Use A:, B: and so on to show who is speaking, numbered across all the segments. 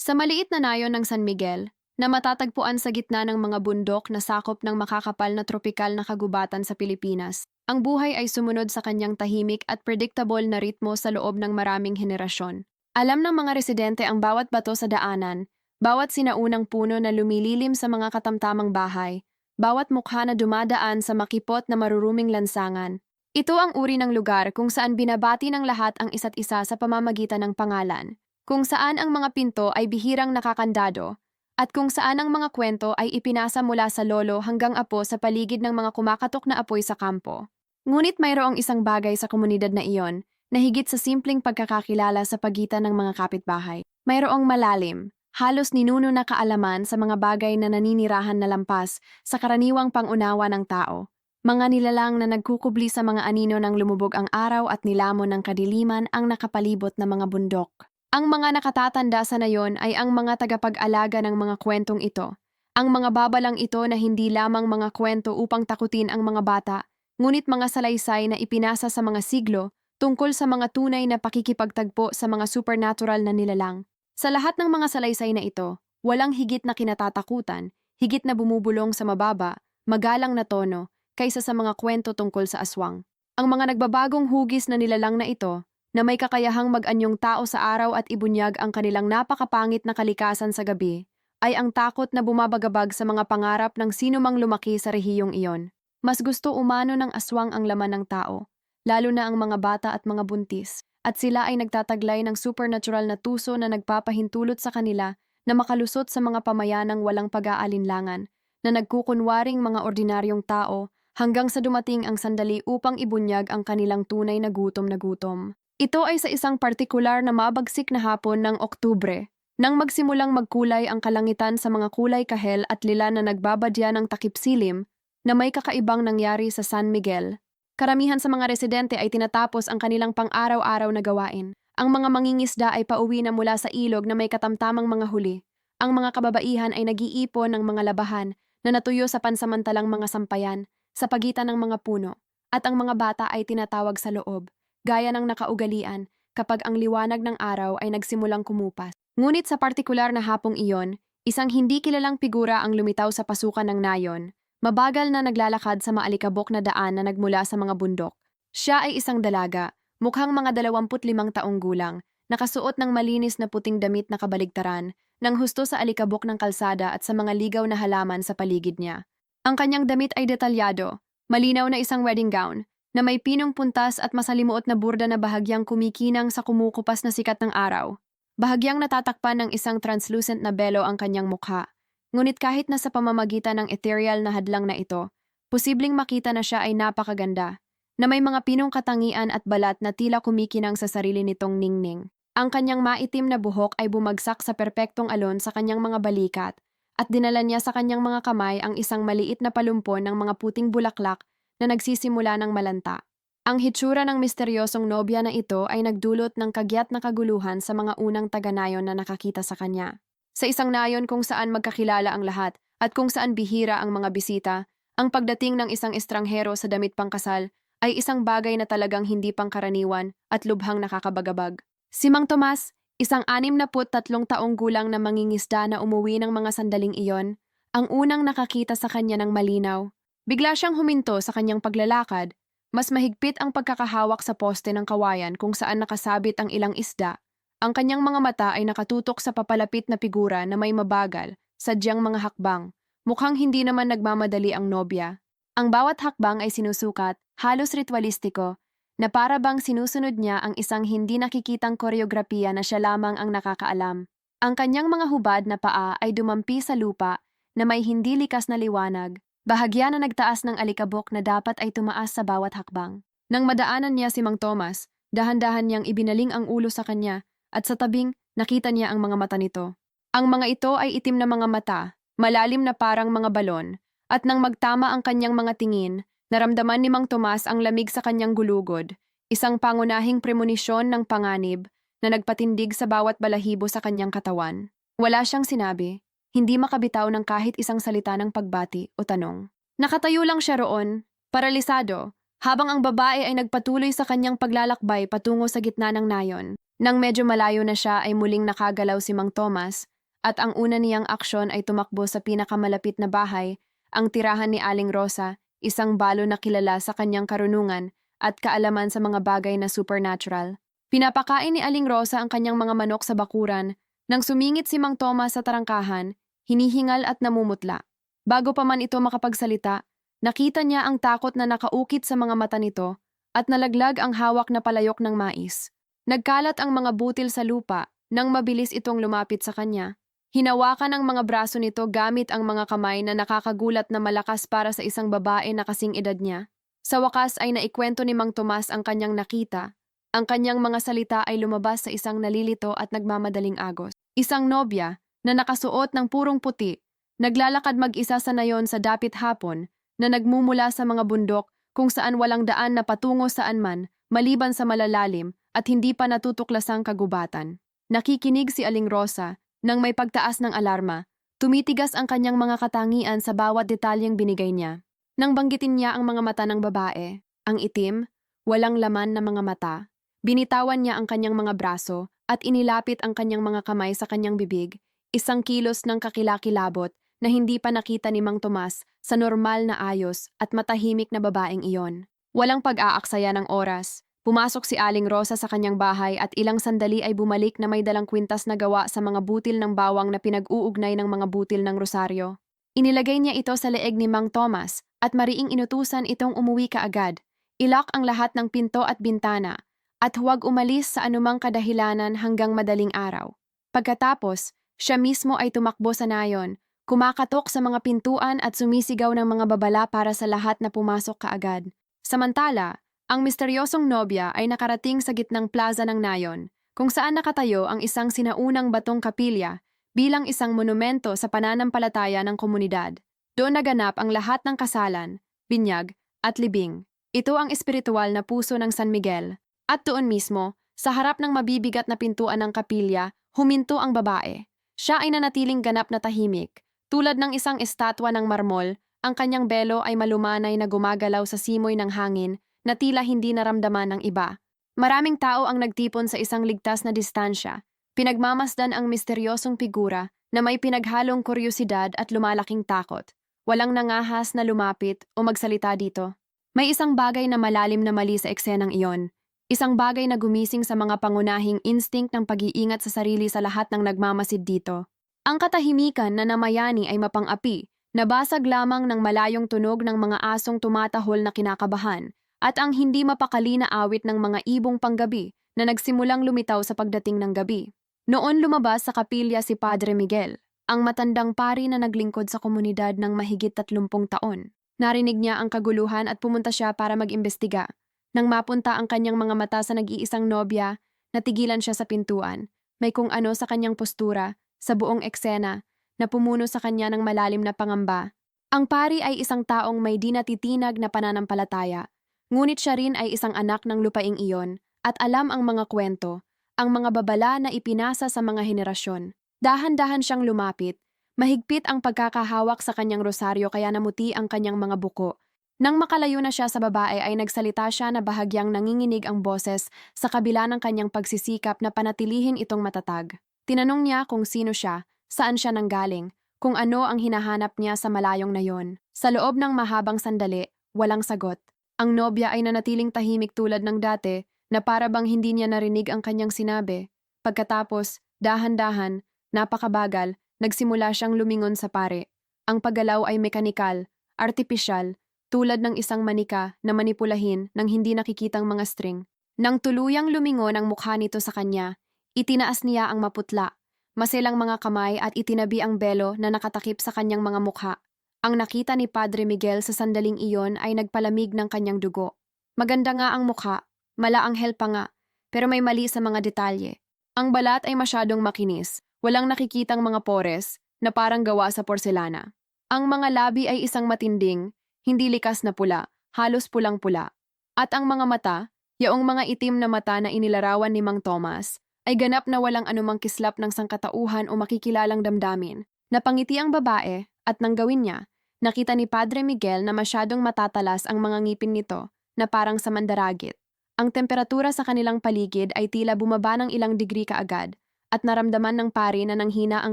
A: Sa maliit na nayon ng San Miguel, na matatagpuan sa gitna ng mga bundok na sakop ng makakapal na tropikal na kagubatan sa Pilipinas, ang buhay ay sumunod sa kanyang tahimik at predictable na ritmo sa loob ng maraming henerasyon. Alam ng mga residente ang bawat bato sa daanan, bawat sinaunang puno na lumililim sa mga katamtamang bahay, bawat mukha na dumadaan sa makipot na maruruming lansangan. Ito ang uri ng lugar kung saan binabati ng lahat ang isa't isa sa pamamagitan ng pangalan, kung saan ang mga pinto ay bihirang nakakandado, at kung saan ang mga kwento ay ipinasa mula sa lolo hanggang apo sa paligid ng mga kumakatok na apoy sa kampo. Ngunit mayroong isang bagay sa komunidad na iyon na higit sa simpleng pagkakakilala sa pagitan ng mga kapitbahay. Mayroong malalim, halos ninuno na kaalaman sa mga bagay na naninirahan na lampas sa karaniwang pangunawa ng tao. Mga nilalang na nagkukubli sa mga anino ng lumubog ang araw at nilamon ng kadiliman ang nakapalibot na mga bundok. Ang mga nakatatanda sa nayon ay ang mga tagapag-alaga ng mga kwentong ito. Ang mga babalang ito na hindi lamang mga kwento upang takutin ang mga bata, ngunit mga salaysay na ipinasa sa mga siglo tungkol sa mga tunay na pakikipagtagpo sa mga supernatural na nilalang. Sa lahat ng mga salaysay na ito, walang higit na kinatatakutan, higit na bumubulong sa mababa, magalang na tono, kaysa sa mga kwento tungkol sa aswang. Ang mga nagbabagong hugis na nilalang na ito na may kakayahang mag-anyong tao sa araw at ibunyag ang kanilang napakapangit na kalikasan sa gabi, ay ang takot na bumabagabag sa mga pangarap ng sino mang lumaki sa rehiyong iyon. Mas gusto umano ng aswang ang laman ng tao, lalo na ang mga bata at mga buntis, at sila ay nagtataglay ng supernatural na tuso na nagpapahintulot sa kanila na makalusot sa mga pamayanang walang pag-aalinlangan, na nagkukunwaring mga ordinaryong tao hanggang sa dumating ang sandali upang ibunyag ang kanilang tunay na gutom na gutom. Ito ay sa isang partikular na mabagsik na hapon ng Oktubre, nang magsimulang magkulay ang kalangitan sa mga kulay kahel at lila na nagbabadya ng takip silim na may kakaibang nangyari sa San Miguel. Karamihan sa mga residente ay tinatapos ang kanilang pang-araw-araw na gawain. Ang mga mangingisda ay pauwi na mula sa ilog na may katamtamang mga huli. Ang mga kababaihan ay nag-iipon ng mga labahan na natuyo sa pansamantalang mga sampayan sa pagitan ng mga puno, at ang mga bata ay tinatawag sa loob gaya ng nakaugalian kapag ang liwanag ng araw ay nagsimulang kumupas. Ngunit sa partikular na hapong iyon, isang hindi kilalang figura ang lumitaw sa pasukan ng nayon, mabagal na naglalakad sa maalikabok na daan na nagmula sa mga bundok. Siya ay isang dalaga, mukhang mga 25 taong gulang, nakasuot ng malinis na puting damit na kabaligtaran, nang husto sa alikabok ng kalsada at sa mga ligaw na halaman sa paligid niya. Ang kanyang damit ay detalyado, malinaw na isang wedding gown, na may pinong puntas at masalimuot na burda na bahagyang kumikinang sa kumukupas na sikat ng araw. Bahagyang natatakpan ng isang translucent na belo ang kanyang mukha. Ngunit kahit na sa pamamagitan ng ethereal na hadlang na ito, posibleng makita na siya ay napakaganda, na may mga pinong katangian at balat na tila kumikinang sa sarili nitong ningning. Ang kanyang maitim na buhok ay bumagsak sa perpektong alon sa kanyang mga balikat, at dinala niya sa kanyang mga kamay ang isang maliit na palumpon ng mga puting bulaklak na nagsisimula ng malanta. Ang hitsura ng misteryosong nobya na ito ay nagdulot ng kagyat na kaguluhan sa mga unang taga-nayon na nakakita sa kanya. Sa isang nayon kung saan magkakilala ang lahat at kung saan bihira ang mga bisita, ang pagdating ng isang estranghero sa damit pangkasal ay isang bagay na talagang hindi pangkaraniwan at lubhang nakakabagabag. Si Mang Tomas, isang anim na tatlong taong gulang na mangingisda na umuwi ng mga sandaling iyon, ang unang nakakita sa kanya ng malinaw Bigla siyang huminto sa kanyang paglalakad, mas mahigpit ang pagkakahawak sa poste ng kawayan kung saan nakasabit ang ilang isda. Ang kanyang mga mata ay nakatutok sa papalapit na figura na may mabagal, sadyang mga hakbang. Mukhang hindi naman nagmamadali ang nobya. Ang bawat hakbang ay sinusukat, halos ritualistiko, na para bang sinusunod niya ang isang hindi nakikitang koreografiya na siya lamang ang nakakaalam. Ang kanyang mga hubad na paa ay dumampi sa lupa na may hindi likas na liwanag, Bahagya na nagtaas ng alikabok na dapat ay tumaas sa bawat hakbang. Nang madaanan niya si Mang Thomas, dahan-dahan niyang ibinaling ang ulo sa kanya at sa tabing nakita niya ang mga mata nito. Ang mga ito ay itim na mga mata, malalim na parang mga balon, at nang magtama ang kanyang mga tingin, naramdaman ni Mang Tomas ang lamig sa kanyang gulugod, isang pangunahing premonisyon ng panganib na nagpatindig sa bawat balahibo sa kanyang katawan. Wala siyang sinabi, hindi makabitaw ng kahit isang salita ng pagbati o tanong. Nakatayo lang siya roon, paralisado, habang ang babae ay nagpatuloy sa kanyang paglalakbay patungo sa gitna ng nayon. Nang medyo malayo na siya ay muling nakagalaw si Mang Thomas at ang una niyang aksyon ay tumakbo sa pinakamalapit na bahay, ang tirahan ni Aling Rosa, isang balo na kilala sa kanyang karunungan at kaalaman sa mga bagay na supernatural. Pinapakain ni Aling Rosa ang kanyang mga manok sa bakuran. Nang sumingit si Mang Thomas sa tarangkahan, hinihingal at namumutla. Bago pa man ito makapagsalita, nakita niya ang takot na nakaukit sa mga mata nito at nalaglag ang hawak na palayok ng mais. Nagkalat ang mga butil sa lupa nang mabilis itong lumapit sa kanya. Hinawakan ang mga braso nito gamit ang mga kamay na nakakagulat na malakas para sa isang babae na kasing edad niya. Sa wakas ay naikwento ni Mang Tomas ang kanyang nakita. Ang kanyang mga salita ay lumabas sa isang nalilito at nagmamadaling agos. Isang nobya na nakasuot ng purong puti, naglalakad mag-isa sa nayon sa dapit hapon na nagmumula sa mga bundok kung saan walang daan na patungo saan man, maliban sa malalalim at hindi pa natutuklasang kagubatan. Nakikinig si Aling Rosa nang may pagtaas ng alarma. Tumitigas ang kanyang mga katangian sa bawat detalyeng binigay niya. Nang banggitin niya ang mga mata ng babae, ang itim, walang laman na mga mata, binitawan niya ang kanyang mga braso at inilapit ang kanyang mga kamay sa kanyang bibig, isang kilos ng kakilakilabot na hindi pa nakita ni Mang Tomas sa normal na ayos at matahimik na babaeng iyon. Walang pag-aaksaya ng oras. Pumasok si Aling Rosa sa kanyang bahay at ilang sandali ay bumalik na may dalang kwintas na gawa sa mga butil ng bawang na pinag-uugnay ng mga butil ng rosaryo. Inilagay niya ito sa leeg ni Mang Thomas at mariing inutusan itong umuwi kaagad. Ilak ang lahat ng pinto at bintana at huwag umalis sa anumang kadahilanan hanggang madaling araw. Pagkatapos, siya mismo ay tumakbo sa nayon, kumakatok sa mga pintuan at sumisigaw ng mga babala para sa lahat na pumasok kaagad. Samantala, ang misteryosong nobya ay nakarating sa gitnang plaza ng nayon, kung saan nakatayo ang isang sinaunang batong kapilya bilang isang monumento sa pananampalataya ng komunidad. Doon naganap ang lahat ng kasalan, binyag, at libing. Ito ang espiritual na puso ng San Miguel. At doon mismo, sa harap ng mabibigat na pintuan ng kapilya, huminto ang babae. Siya ay nanatiling ganap na tahimik. Tulad ng isang estatwa ng marmol, ang kanyang belo ay malumanay na gumagalaw sa simoy ng hangin na tila hindi naramdaman ng iba. Maraming tao ang nagtipon sa isang ligtas na distansya, pinagmamasdan ang misteryosong figura na may pinaghalong kuryosidad at lumalaking takot. Walang nangahas na lumapit o magsalita dito. May isang bagay na malalim na mali sa eksenang iyon. Isang bagay na gumising sa mga pangunahing instinct ng pag-iingat sa sarili sa lahat ng nagmamasid dito. Ang katahimikan na namayani ay mapang-api, nabasag lamang ng malayong tunog ng mga asong tumatahol na kinakabahan, at ang hindi mapakali na awit ng mga ibong panggabi na nagsimulang lumitaw sa pagdating ng gabi. Noon lumabas sa kapilya si Padre Miguel, ang matandang pari na naglingkod sa komunidad ng mahigit 30 taon. Narinig niya ang kaguluhan at pumunta siya para mag-imbestiga. Nang mapunta ang kanyang mga mata sa nag-iisang nobya, natigilan siya sa pintuan. May kung ano sa kanyang postura, sa buong eksena, na pumuno sa kanya ng malalim na pangamba. Ang pari ay isang taong may di natitinag na pananampalataya. Ngunit siya rin ay isang anak ng lupaing iyon at alam ang mga kwento, ang mga babala na ipinasa sa mga henerasyon. Dahan-dahan siyang lumapit, mahigpit ang pagkakahawak sa kanyang rosaryo kaya namuti ang kanyang mga buko nang makalayo na siya sa babae ay nagsalita siya na bahagyang nanginginig ang boses sa kabila ng kanyang pagsisikap na panatilihin itong matatag. Tinanong niya kung sino siya, saan siya nanggaling, kung ano ang hinahanap niya sa malayong na yon. Sa loob ng mahabang sandali, walang sagot. Ang nobya ay nanatiling tahimik tulad ng dati na para bang hindi niya narinig ang kanyang sinabi. Pagkatapos, dahan-dahan, napakabagal, nagsimula siyang lumingon sa pare. Ang paggalaw ay mekanikal, artipisyal, tulad ng isang manika na manipulahin ng hindi nakikitang mga string. Nang tuluyang lumingon ang mukha nito sa kanya, itinaas niya ang maputla, masilang mga kamay at itinabi ang belo na nakatakip sa kanyang mga mukha. Ang nakita ni Padre Miguel sa sandaling iyon ay nagpalamig ng kanyang dugo. Maganda nga ang mukha, malaanghel pa nga, pero may mali sa mga detalye. Ang balat ay masyadong makinis, walang nakikitang mga pores na parang gawa sa porselana. Ang mga labi ay isang matinding, hindi likas na pula, halos pulang-pula. At ang mga mata, yaong mga itim na mata na inilarawan ni Mang Thomas, ay ganap na walang anumang kislap ng sangkatauhan o makikilalang damdamin. Napangiti ang babae at nang gawin niya, nakita ni Padre Miguel na masyadong matatalas ang mga ngipin nito na parang sa mandaragit. Ang temperatura sa kanilang paligid ay tila bumaba ng ilang degree kaagad at naramdaman ng pari na nanghina ang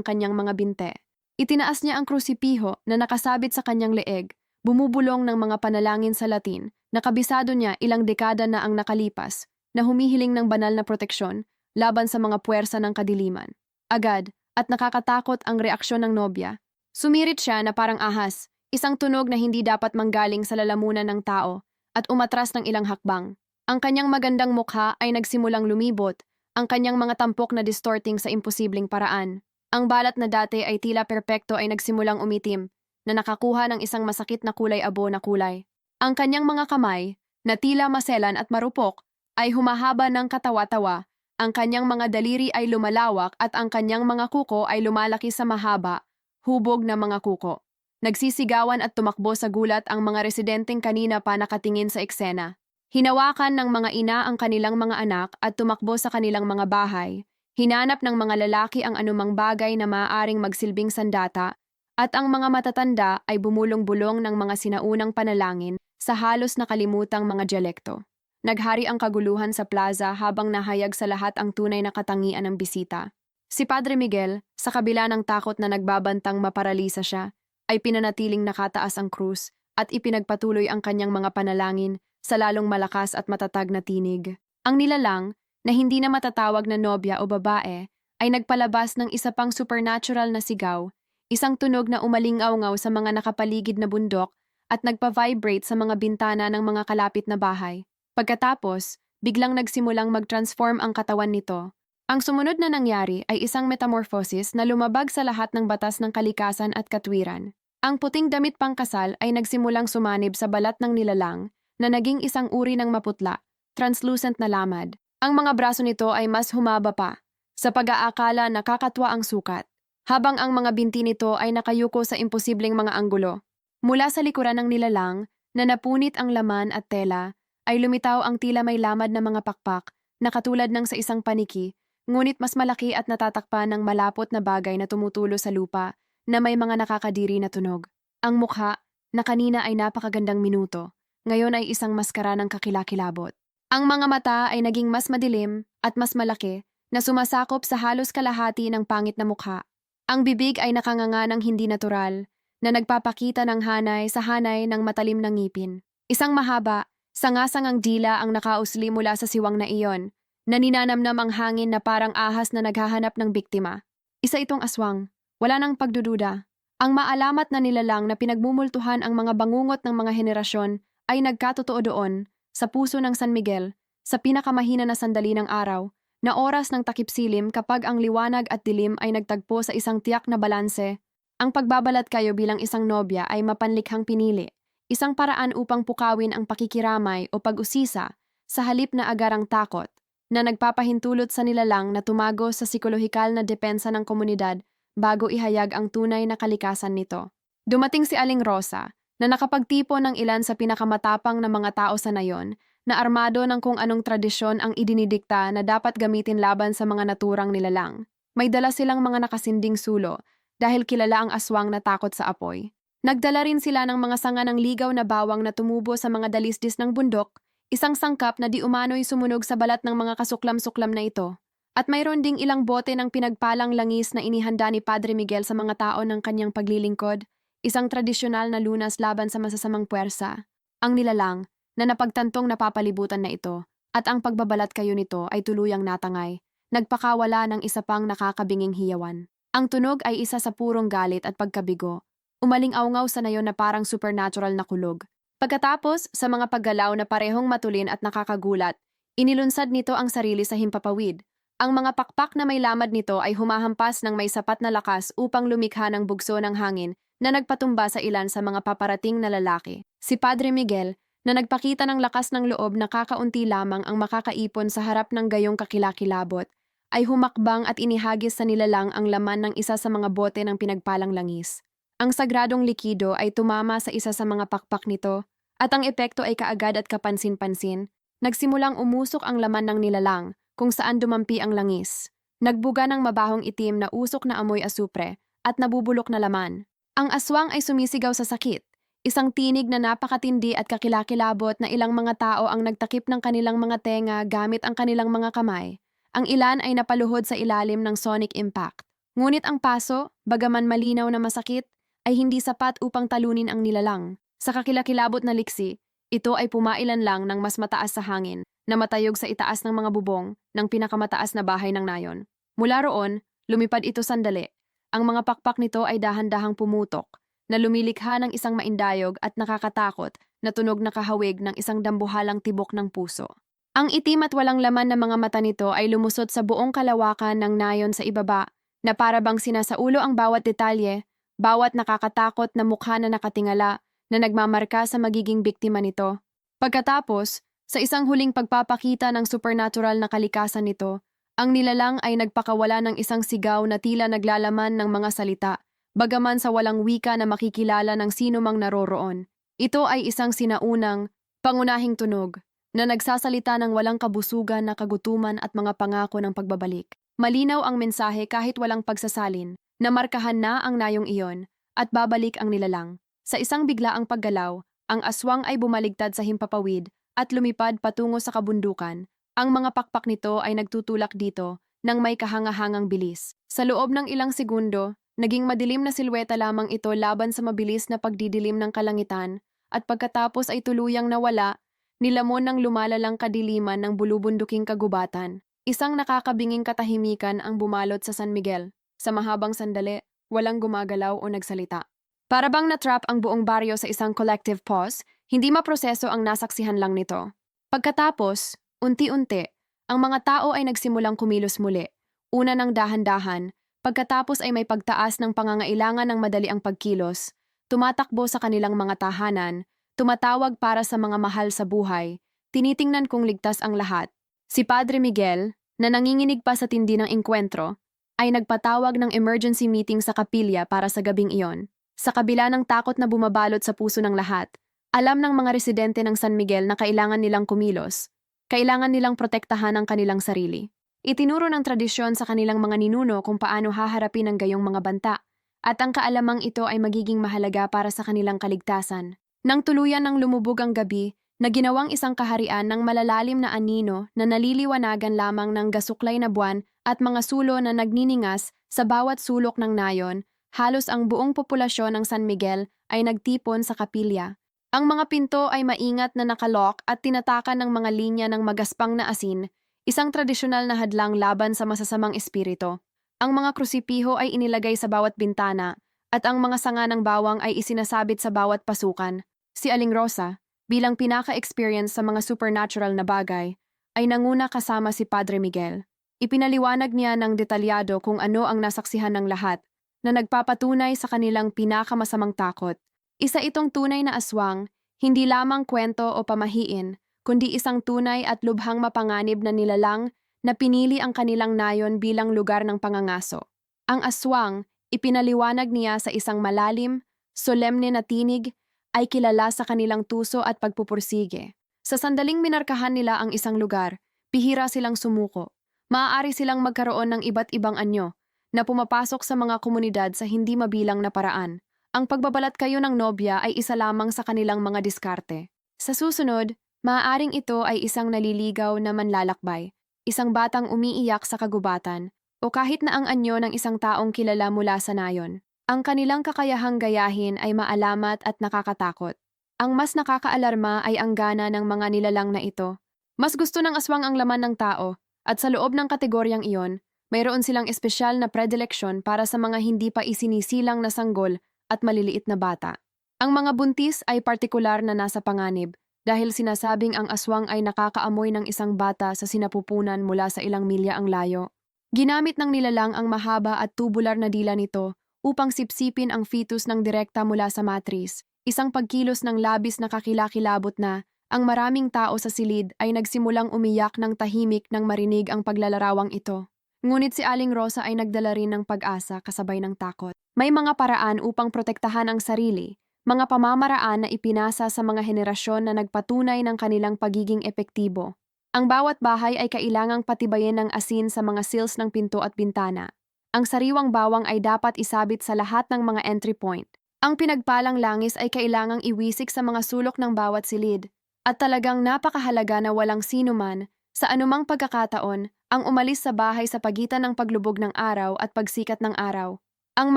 A: kanyang mga binte. Itinaas niya ang krusipiho na nakasabit sa kanyang leeg, bumubulong ng mga panalangin sa Latin, nakabisado niya ilang dekada na ang nakalipas, na humihiling ng banal na proteksyon laban sa mga puwersa ng kadiliman. Agad, at nakakatakot ang reaksyon ng nobya. Sumirit siya na parang ahas, isang tunog na hindi dapat manggaling sa lalamunan ng tao, at umatras ng ilang hakbang. Ang kanyang magandang mukha ay nagsimulang lumibot, ang kanyang mga tampok na distorting sa imposibleng paraan. Ang balat na dati ay tila perpekto ay nagsimulang umitim, na nakakuha ng isang masakit na kulay abo na kulay. Ang kanyang mga kamay, na tila maselan at marupok, ay humahaba ng katawa-tawa, ang kanyang mga daliri ay lumalawak at ang kanyang mga kuko ay lumalaki sa mahaba, hubog na mga kuko. Nagsisigawan at tumakbo sa gulat ang mga residenteng kanina pa nakatingin sa eksena. Hinawakan ng mga ina ang kanilang mga anak at tumakbo sa kanilang mga bahay. Hinanap ng mga lalaki ang anumang bagay na maaaring magsilbing sandata at ang mga matatanda ay bumulong-bulong ng mga sinaunang panalangin sa halos nakalimutang mga dialekto. Naghari ang kaguluhan sa plaza habang nahayag sa lahat ang tunay na katangian ng bisita. Si Padre Miguel, sa kabila ng takot na nagbabantang maparalisa siya, ay pinanatiling nakataas ang krus at ipinagpatuloy ang kanyang mga panalangin sa lalong malakas at matatag na tinig. Ang nilalang, na hindi na matatawag na nobya o babae, ay nagpalabas ng isa pang supernatural na sigaw, isang tunog na umalingaw-ngaw sa mga nakapaligid na bundok at nagpa-vibrate sa mga bintana ng mga kalapit na bahay. Pagkatapos, biglang nagsimulang mag-transform ang katawan nito. Ang sumunod na nangyari ay isang metamorphosis na lumabag sa lahat ng batas ng kalikasan at katwiran. Ang puting damit pangkasal ay nagsimulang sumanib sa balat ng nilalang na naging isang uri ng maputla, translucent na lamad. Ang mga braso nito ay mas humaba pa, sa pag-aakala nakakatwa ang sukat, habang ang mga binti nito ay nakayuko sa imposibleng mga anggulo. Mula sa likuran ng nilalang, na napunit ang laman at tela, ay lumitaw ang tila may lamad na mga pakpak na katulad ng sa isang paniki, ngunit mas malaki at natatakpan ng malapot na bagay na tumutulo sa lupa na may mga nakakadiri na tunog. Ang mukha, na kanina ay napakagandang minuto, ngayon ay isang maskara ng kakilakilabot. Ang mga mata ay naging mas madilim at mas malaki na sumasakop sa halos kalahati ng pangit na mukha. Ang bibig ay nakanganga ng hindi natural na nagpapakita ng hanay sa hanay ng matalim na ngipin. Isang mahaba, sangasangang dila ang nakausli mula sa siwang na iyon na ninanamnam ang hangin na parang ahas na naghahanap ng biktima. Isa itong aswang, wala nang pagdududa. Ang maalamat na nilalang na pinagmumultuhan ang mga bangungot ng mga henerasyon ay nagkatotoo doon sa puso ng San Miguel, sa pinakamahina na sandali ng araw, na oras ng takip silim kapag ang liwanag at dilim ay nagtagpo sa isang tiyak na balanse, ang pagbabalat kayo bilang isang nobya ay mapanlikhang pinili, isang paraan upang pukawin ang pakikiramay o pag-usisa sa halip na agarang takot, na nagpapahintulot sa nilalang na tumago sa psikolohikal na depensa ng komunidad bago ihayag ang tunay na kalikasan nito. Dumating si Aling Rosa, na nakapagtipo ng ilan sa pinakamatapang na mga tao sa nayon na armado ng kung anong tradisyon ang idinidikta na dapat gamitin laban sa mga naturang nilalang. May dala silang mga nakasinding sulo dahil kilala ang aswang na takot sa apoy. Nagdala rin sila ng mga sanga ng ligaw na bawang na tumubo sa mga dalisdis ng bundok, isang sangkap na di umano'y sumunog sa balat ng mga kasuklam-suklam na ito. At mayroon ding ilang bote ng pinagpalang langis na inihanda ni Padre Miguel sa mga tao ng kanyang paglilingkod, isang tradisyonal na lunas laban sa masasamang puwersa. Ang nilalang, na napagtantong napapalibutan na ito, at ang pagbabalat kayo nito ay tuluyang natangay, nagpakawala ng isa pang nakakabinging hiyawan. Ang tunog ay isa sa purong galit at pagkabigo, umaling-awngaw sa nayon na parang supernatural na kulog. Pagkatapos, sa mga paggalaw na parehong matulin at nakakagulat, inilunsad nito ang sarili sa himpapawid. Ang mga pakpak na may lamad nito ay humahampas ng may sapat na lakas upang lumikha ng bugso ng hangin na nagpatumba sa ilan sa mga paparating na lalaki. Si Padre Miguel, na nagpakita ng lakas ng loob na kakaunti lamang ang makakaipon sa harap ng gayong kakilakilabot, ay humakbang at inihagis sa nilalang ang laman ng isa sa mga bote ng pinagpalang langis. Ang sagradong likido ay tumama sa isa sa mga pakpak nito, at ang epekto ay kaagad at kapansin-pansin. Nagsimulang umusok ang laman ng nilalang, kung saan dumampi ang langis. Nagbuga ng mabahong itim na usok na amoy asupre, at nabubulok na laman. Ang aswang ay sumisigaw sa sakit, Isang tinig na napakatindi at kakilakilabot na ilang mga tao ang nagtakip ng kanilang mga tenga gamit ang kanilang mga kamay. Ang ilan ay napaluhod sa ilalim ng sonic impact. Ngunit ang paso, bagaman malinaw na masakit, ay hindi sapat upang talunin ang nilalang. Sa kakilakilabot na liksi, ito ay pumailan lang ng mas mataas sa hangin, na matayog sa itaas ng mga bubong ng pinakamataas na bahay ng nayon. Mula roon, lumipad ito sandali. Ang mga pakpak nito ay dahan-dahang pumutok, na lumilikha ng isang maindayog at nakakatakot na tunog na kahawig ng isang dambuhalang tibok ng puso. Ang itim at walang laman na mga mata nito ay lumusot sa buong kalawakan ng nayon sa ibaba na para bang sinasaulo ang bawat detalye, bawat nakakatakot na mukha na nakatingala na nagmamarka sa magiging biktima nito. Pagkatapos, sa isang huling pagpapakita ng supernatural na kalikasan nito, ang nilalang ay nagpakawala ng isang sigaw na tila naglalaman ng mga salita bagaman sa walang wika na makikilala ng sino mang naroroon. Ito ay isang sinaunang, pangunahing tunog na nagsasalita ng walang kabusugan na kagutuman at mga pangako ng pagbabalik. Malinaw ang mensahe kahit walang pagsasalin, na markahan na ang nayong iyon at babalik ang nilalang. Sa isang biglaang paggalaw, ang aswang ay bumaligtad sa himpapawid at lumipad patungo sa kabundukan. Ang mga pakpak nito ay nagtutulak dito nang may kahangahangang bilis. Sa loob ng ilang segundo, Naging madilim na silweta lamang ito laban sa mabilis na pagdidilim ng kalangitan, at pagkatapos ay tuluyang nawala, nilamon ng lumalalang kadiliman ng bulubunduking kagubatan. Isang nakakabinging katahimikan ang bumalot sa San Miguel. Sa mahabang sandali, walang gumagalaw o nagsalita. Para bang natrap ang buong baryo sa isang collective pause, hindi maproseso ang nasaksihan lang nito. Pagkatapos, unti-unti, ang mga tao ay nagsimulang kumilos muli. Una ng dahan-dahan, Pagkatapos ay may pagtaas ng pangangailangan ng madali ang pagkilos, tumatakbo sa kanilang mga tahanan, tumatawag para sa mga mahal sa buhay, tinitingnan kung ligtas ang lahat. Si Padre Miguel, na nanginginig pa sa tindi ng engkwentro, ay nagpatawag ng emergency meeting sa kapilya para sa gabing iyon. Sa kabila ng takot na bumabalot sa puso ng lahat, alam ng mga residente ng San Miguel na kailangan nilang kumilos, kailangan nilang protektahan ang kanilang sarili. Itinuro ng tradisyon sa kanilang mga ninuno kung paano haharapin ang gayong mga banta, at ang kaalamang ito ay magiging mahalaga para sa kanilang kaligtasan. Nang tuluyan ng lumubog ang gabi, na ginawang isang kaharian ng malalalim na anino na naliliwanagan lamang ng gasuklay na buwan at mga sulo na nagniningas sa bawat sulok ng nayon, halos ang buong populasyon ng San Miguel ay nagtipon sa kapilya. Ang mga pinto ay maingat na nakalok at tinatakan ng mga linya ng magaspang na asin Isang tradisyonal na hadlang laban sa masasamang espiritu. Ang mga krusipiho ay inilagay sa bawat bintana at ang mga sanga ng bawang ay isinasabit sa bawat pasukan. Si Aling Rosa, bilang pinaka-experience sa mga supernatural na bagay, ay nanguna kasama si Padre Miguel. Ipinaliwanag niya ng detalyado kung ano ang nasaksihan ng lahat na nagpapatunay sa kanilang pinakamasamang takot. Isa itong tunay na aswang, hindi lamang kwento o pamahiin, kundi isang tunay at lubhang mapanganib na nilalang na pinili ang kanilang nayon bilang lugar ng pangangaso. Ang aswang, ipinaliwanag niya sa isang malalim, solemne na tinig, ay kilala sa kanilang tuso at pagpupursige. Sa sandaling minarkahan nila ang isang lugar, pihira silang sumuko. Maaari silang magkaroon ng iba't ibang anyo na pumapasok sa mga komunidad sa hindi mabilang na paraan. Ang pagbabalat kayo ng nobya ay isa lamang sa kanilang mga diskarte. Sa susunod, Maaaring ito ay isang naliligaw na manlalakbay, isang batang umiiyak sa kagubatan, o kahit na ang anyo ng isang taong kilala mula sa nayon. Ang kanilang kakayahang gayahin ay maalamat at nakakatakot. Ang mas nakakaalarma ay ang gana ng mga nilalang na ito. Mas gusto ng aswang ang laman ng tao, at sa loob ng kategoryang iyon, mayroon silang espesyal na predileksyon para sa mga hindi pa isinisilang na sanggol at maliliit na bata. Ang mga buntis ay partikular na nasa panganib, dahil sinasabing ang aswang ay nakakaamoy ng isang bata sa sinapupunan mula sa ilang milya ang layo. Ginamit ng nilalang ang mahaba at tubular na dila nito upang sipsipin ang fetus ng direkta mula sa matris, isang pagkilos ng labis na kakilakilabot na ang maraming tao sa silid ay nagsimulang umiyak ng tahimik nang marinig ang paglalarawang ito. Ngunit si Aling Rosa ay nagdala rin ng pag-asa kasabay ng takot. May mga paraan upang protektahan ang sarili, mga pamamaraan na ipinasa sa mga henerasyon na nagpatunay ng kanilang pagiging epektibo. Ang bawat bahay ay kailangang patibayin ng asin sa mga sills ng pinto at bintana. Ang sariwang bawang ay dapat isabit sa lahat ng mga entry point. Ang pinagpalang langis ay kailangang iwisik sa mga sulok ng bawat silid. At talagang napakahalaga na walang sino man, sa anumang pagkakataon, ang umalis sa bahay sa pagitan ng paglubog ng araw at pagsikat ng araw. Ang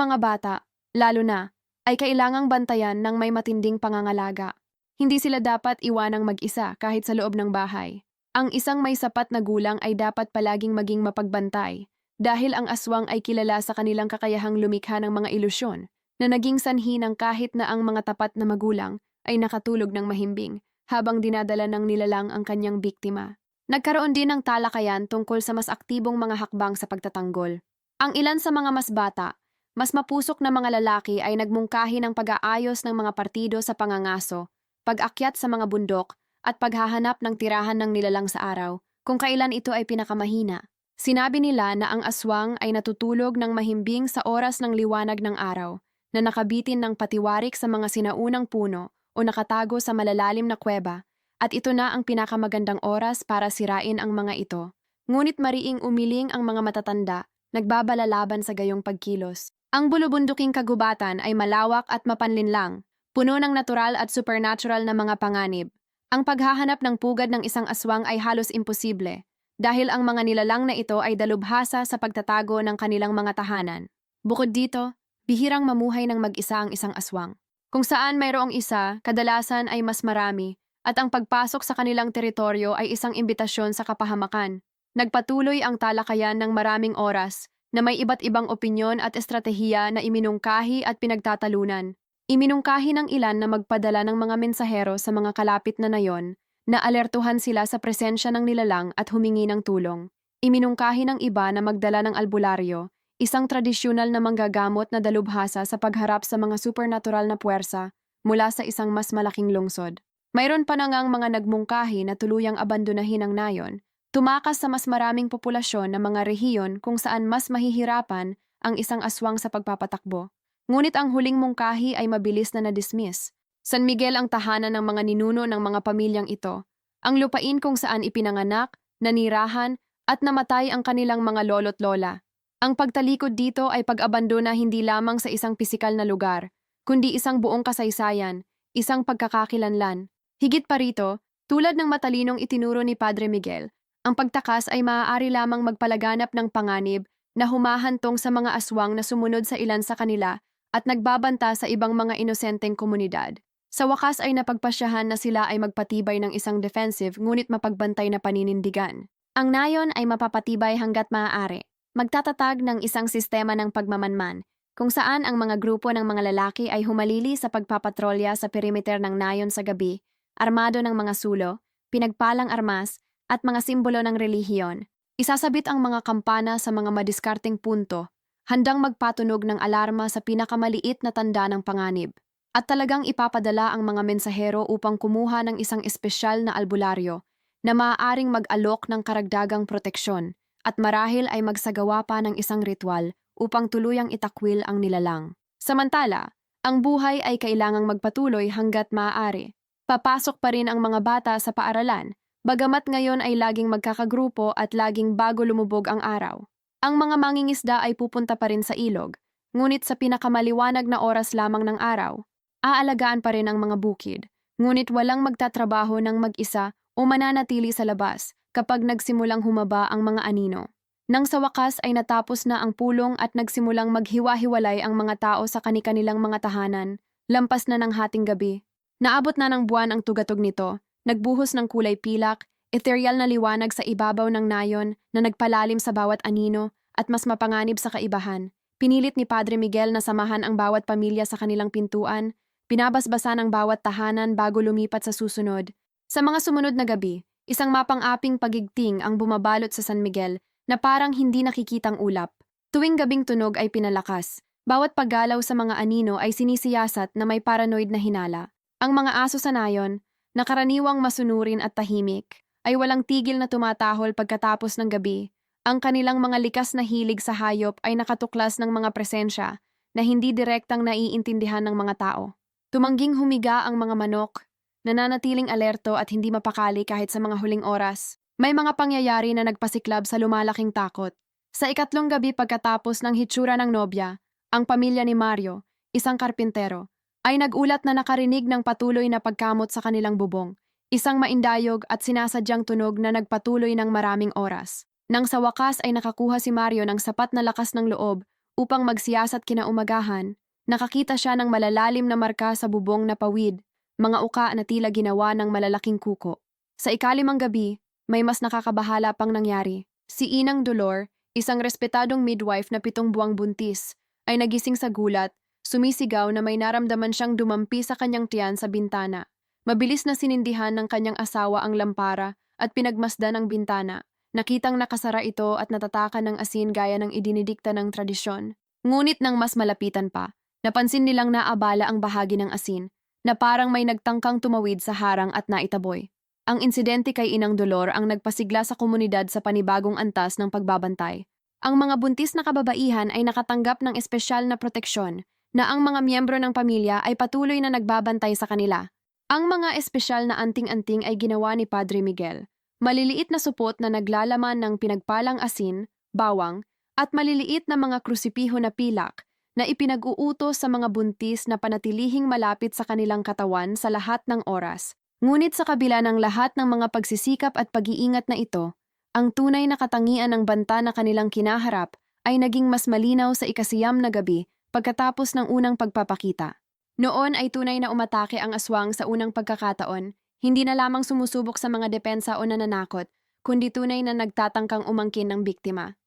A: mga bata, lalo na, ay kailangang bantayan ng may matinding pangangalaga. Hindi sila dapat iwanang mag-isa kahit sa loob ng bahay. Ang isang may sapat na gulang ay dapat palaging maging mapagbantay dahil ang aswang ay kilala sa kanilang kakayahang lumikha ng mga ilusyon na naging sanhi ng kahit na ang mga tapat na magulang ay nakatulog ng mahimbing habang dinadala ng nilalang ang kanyang biktima. Nagkaroon din ng talakayan tungkol sa mas aktibong mga hakbang sa pagtatanggol. Ang ilan sa mga mas bata, mas mapusok na mga lalaki ay nagmungkahi ng pag-aayos ng mga partido sa pangangaso, pag-akyat sa mga bundok, at paghahanap ng tirahan ng nilalang sa araw, kung kailan ito ay pinakamahina. Sinabi nila na ang aswang ay natutulog ng mahimbing sa oras ng liwanag ng araw, na nakabitin ng patiwarik sa mga sinaunang puno o nakatago sa malalalim na kuweba, at ito na ang pinakamagandang oras para sirain ang mga ito. Ngunit mariing umiling ang mga matatanda, nagbabalalaban sa gayong pagkilos. Ang bulubunduking kagubatan ay malawak at mapanlinlang, puno ng natural at supernatural na mga panganib. Ang paghahanap ng pugad ng isang aswang ay halos imposible, dahil ang mga nilalang na ito ay dalubhasa sa pagtatago ng kanilang mga tahanan. Bukod dito, bihirang mamuhay ng mag-isa ang isang aswang. Kung saan mayroong isa, kadalasan ay mas marami, at ang pagpasok sa kanilang teritoryo ay isang imbitasyon sa kapahamakan. Nagpatuloy ang talakayan ng maraming oras na may iba't ibang opinyon at estratehiya na iminungkahi at pinagtatalunan. Iminungkahi ng ilan na magpadala ng mga mensahero sa mga kalapit na nayon na alertuhan sila sa presensya ng nilalang at humingi ng tulong. Iminungkahi ng iba na magdala ng albularyo, isang tradisyonal na manggagamot na dalubhasa sa pagharap sa mga supernatural na puwersa mula sa isang mas malaking lungsod. Mayroon pa na ngang mga nagmungkahi na tuluyang abandonahin ang nayon, tumakas sa mas maraming populasyon ng mga rehiyon kung saan mas mahihirapan ang isang aswang sa pagpapatakbo. Ngunit ang huling mungkahi ay mabilis na na-dismiss. San Miguel ang tahanan ng mga ninuno ng mga pamilyang ito. Ang lupain kung saan ipinanganak, nanirahan, at namatay ang kanilang mga lolo't lola. Ang pagtalikod dito ay pag-abandona hindi lamang sa isang pisikal na lugar, kundi isang buong kasaysayan, isang pagkakakilanlan. Higit pa rito, tulad ng matalinong itinuro ni Padre Miguel, ang pagtakas ay maaari lamang magpalaganap ng panganib na humahantong sa mga aswang na sumunod sa ilan sa kanila at nagbabanta sa ibang mga inosenteng komunidad. Sa wakas ay napagpasyahan na sila ay magpatibay ng isang defensive ngunit mapagbantay na paninindigan. Ang nayon ay mapapatibay hanggat maaari. Magtatatag ng isang sistema ng pagmamanman, kung saan ang mga grupo ng mga lalaki ay humalili sa pagpapatrolya sa perimeter ng nayon sa gabi, armado ng mga sulo, pinagpalang armas, at mga simbolo ng relihiyon. Isasabit ang mga kampana sa mga madiskarteng punto handang magpatunog ng alarma sa pinakamaliit na tanda ng panganib, at talagang ipapadala ang mga mensahero upang kumuha ng isang espesyal na albularyo na maaaring mag-alok ng karagdagang proteksyon at marahil ay magsagawa pa ng isang ritual upang tuluyang itakwil ang nilalang. Samantala, ang buhay ay kailangang magpatuloy hanggat maaari. Papasok pa rin ang mga bata sa paaralan, bagamat ngayon ay laging magkakagrupo at laging bago lumubog ang araw. Ang mga mangingisda ay pupunta pa rin sa ilog, ngunit sa pinakamaliwanag na oras lamang ng araw, aalagaan pa rin ang mga bukid, ngunit walang magtatrabaho ng mag-isa o mananatili sa labas kapag nagsimulang humaba ang mga anino. Nang sa wakas ay natapos na ang pulong at nagsimulang maghiwa-hiwalay ang mga tao sa kani-kanilang mga tahanan, lampas na ng hating gabi. Naabot na ng buwan ang tugatog nito, nagbuhos ng kulay pilak, ethereal na liwanag sa ibabaw ng nayon na nagpalalim sa bawat anino at mas mapanganib sa kaibahan. Pinilit ni Padre Miguel na samahan ang bawat pamilya sa kanilang pintuan, binabasbasan ang bawat tahanan bago lumipat sa susunod. Sa mga sumunod na gabi, isang mapang-aping pagigting ang bumabalot sa San Miguel na parang hindi nakikitang ulap. Tuwing gabing tunog ay pinalakas. Bawat paggalaw sa mga anino ay sinisiyasat na may paranoid na hinala. Ang mga aso sa nayon, na karaniwang masunurin at tahimik, ay walang tigil na tumatahol pagkatapos ng gabi. Ang kanilang mga likas na hilig sa hayop ay nakatuklas ng mga presensya na hindi direktang naiintindihan ng mga tao. Tumangging humiga ang mga manok, nananatiling alerto at hindi mapakali kahit sa mga huling oras. May mga pangyayari na nagpasiklab sa lumalaking takot. Sa ikatlong gabi pagkatapos ng hitsura ng nobya, ang pamilya ni Mario, isang karpintero, ay nagulat na nakarinig ng patuloy na pagkamot sa kanilang bubong. Isang maindayog at sinasadyang tunog na nagpatuloy ng maraming oras. Nang sa wakas ay nakakuha si Mario ng sapat na lakas ng loob upang magsiyasat kinaumagahan, nakakita siya ng malalalim na marka sa bubong na pawid, mga uka na tila ginawa ng malalaking kuko. Sa ikalimang gabi, may mas nakakabahala pang nangyari. Si Inang Dolor, isang respetadong midwife na pitong buwang buntis, ay nagising sa gulat, sumisigaw na may naramdaman siyang dumampi sa kanyang tiyan sa bintana. Mabilis na sinindihan ng kanyang asawa ang lampara at pinagmasdan ang bintana. Nakitang nakasara ito at natatakan ng asin gaya ng idinidikta ng tradisyon. Ngunit nang mas malapitan pa, napansin nilang naabala ang bahagi ng asin, na parang may nagtangkang tumawid sa harang at naitaboy. Ang insidente kay Inang Dolor ang nagpasigla sa komunidad sa panibagong antas ng pagbabantay. Ang mga buntis na kababaihan ay nakatanggap ng espesyal na proteksyon na ang mga miyembro ng pamilya ay patuloy na nagbabantay sa kanila. Ang mga espesyal na anting-anting ay ginawa ni Padre Miguel. Maliliit na supot na naglalaman ng pinagpalang asin, bawang, at maliliit na mga krusipiho na pilak na ipinag-uutos sa mga buntis na panatilihing malapit sa kanilang katawan sa lahat ng oras. Ngunit sa kabila ng lahat ng mga pagsisikap at pag-iingat na ito, ang tunay na katangian ng banta na kanilang kinaharap ay naging mas malinaw sa ikasiyam na gabi pagkatapos ng unang pagpapakita. Noon ay tunay na umatake ang aswang sa unang pagkakataon, hindi na lamang sumusubok sa mga depensa o nananakot, kundi tunay na nagtatangkang umangkin ng biktima.